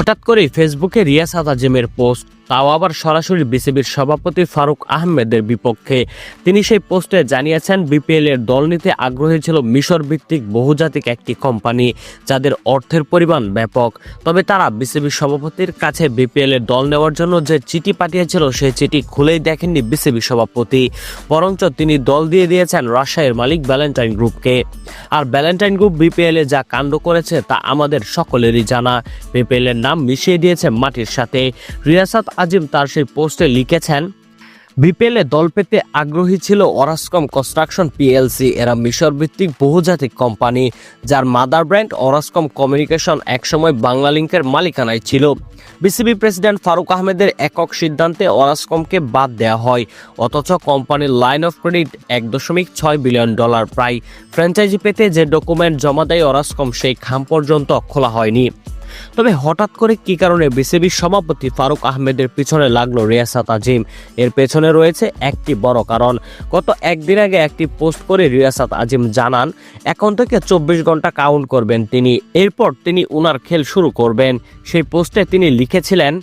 হঠাৎ করেই ফেসবুকে রিয়াসাত আজিমের পোস্ট তাও আবার সরাসরি বিসিবির সভাপতি ফারুক আহমেদের বিপক্ষে। তিনি সেই পোস্টে জানিয়েছেন, বিপিএল এর দল নিতে আগ্রহী ছিল মিশর ভিত্তিক বহুজাতিক একটি কোম্পানি, যাদের অর্থের পরিমাণ ব্যাপক। তবে তারা বিসিবির সভাপতির কাছে বিপিএল এর দল নেওয়ার জন্য যে চিঠি পাঠিয়েছিল সেই চিঠি খুলেই দেখেননি বিসিবি সভাপতি। বরঞ্চ তিনি দল দিয়ে দিয়েছেন রাজশাহীর মালিক ভ্যালেন্টাইন গ্রুপকে। আর ভ্যালেন্টাইন গ্রুপ বিপিএল এ যা কাণ্ড করেছে, তা আমাদের সকলেরই জানা। বিপিএল এর নাম মিশিয়ে দিয়েছে মাটির সাথে। রিয়াসাত আজিম তার সেই পোস্টে লিখেছেন, বিপিএল দল পেতে আগ্রহী ছিল অরাসকম কনস্ট্রাকশন পিএলসি এরা মিশর ভিত্তিক বহুজাতিক কোম্পানি, যার মাদার ব্র্যান্ড অরাসকম কমিউনিকেশন একসময় বাংলা লিংকের মালিকানায় ছিল। বিসিবি প্রেসিডেন্ট ফারুক আহমেদের একক সিদ্ধান্তে অরাসকমকে বাদ দেওয়া হয়, অথচ কোম্পানির লাইন অফ ক্রেডিট এক দশমিক ছয় বিলিয়ন ডলার প্রায়। ফ্র্যাঞ্চাইজি পেতে যে ডকুমেন্ট জমা দেয় অরাসকম সেই খাম পর্যন্ত খোলা হয়নি। তবে হঠাৎ করে কি কারণে বিসিবির সভাপতি ফারুক আহমেদের পিছনে লাগল রিয়াসাত আজিম? এর পেছনে রয়েছে একটি বড় কারণ। গত একদিন আগে একটি পোস্ট করে রিয়াসাত আজিম জানান, এখন থেকে চব্বিশ ঘণ্টা কাউন্ট করবেন তিনি, এরপর তিনি উনার খেল শুরু করবেন। সেই পোস্টে তিনি লিখেছিলেন,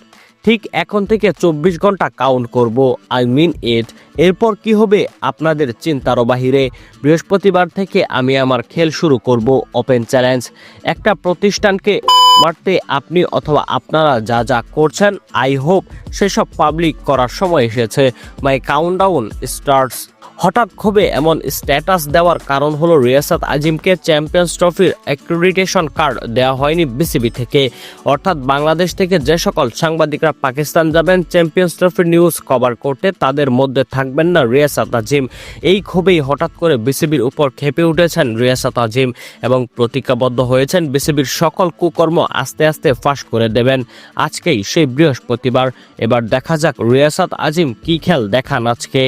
ঠিক এখন থেকে চব্বিশ ঘণ্টা কাউন্ট করব, আই মিন ইট। এরপর কি হবে আপনাদের চিন্তারও বাহিরে? বৃহস্পতিবার থেকে আমি আমার খেল শুরু করব, ওপেন চ্যালেঞ্জ। একটা প্রতিষ্ঠানকে মারতে আপনি অথবা আপনারা যা যা করছেন আই হোপ সেসব পাবলিক করার সময় এসেছে। মাই কাউন্ট ডাউন স্টার্টস হঠাৎ ক্ষোভে এমন স্ট্যাটাস দেওয়ার কারণ হলো রিয়াসাত আজিমকে চ্যাম্পিয়ন্স ট্রফির অ্যাক্রিডিটেশন কার্ড দেওয়া হয়নি বিসিবি থেকে। অর্থাৎ বাংলাদেশ থেকে যে সকল সাংবাদিকরা পাকিস্তান যাবেন, চ্যাম্পিয়ন্স ট্রফির নিউজ কভার করতে তাদের মধ্যে থাকবেন না রিয়াসাত আজিম। এই ক্ষোভেই হঠাৎ করে বিসিবির উপর খেপে উঠেছেন রিয়াসাত আজিম এবং প্রতিজ্ঞাবদ্ধ হয়েছেন বিসিবির সকল কুকর্ম আস্তে আস্তে ফাঁস করে দেবেন। আজকেই সেই বৃহস্পতিবার। এবার দেখা যাক রিয়াসাত আজিম কি খেল দেখান আজকে।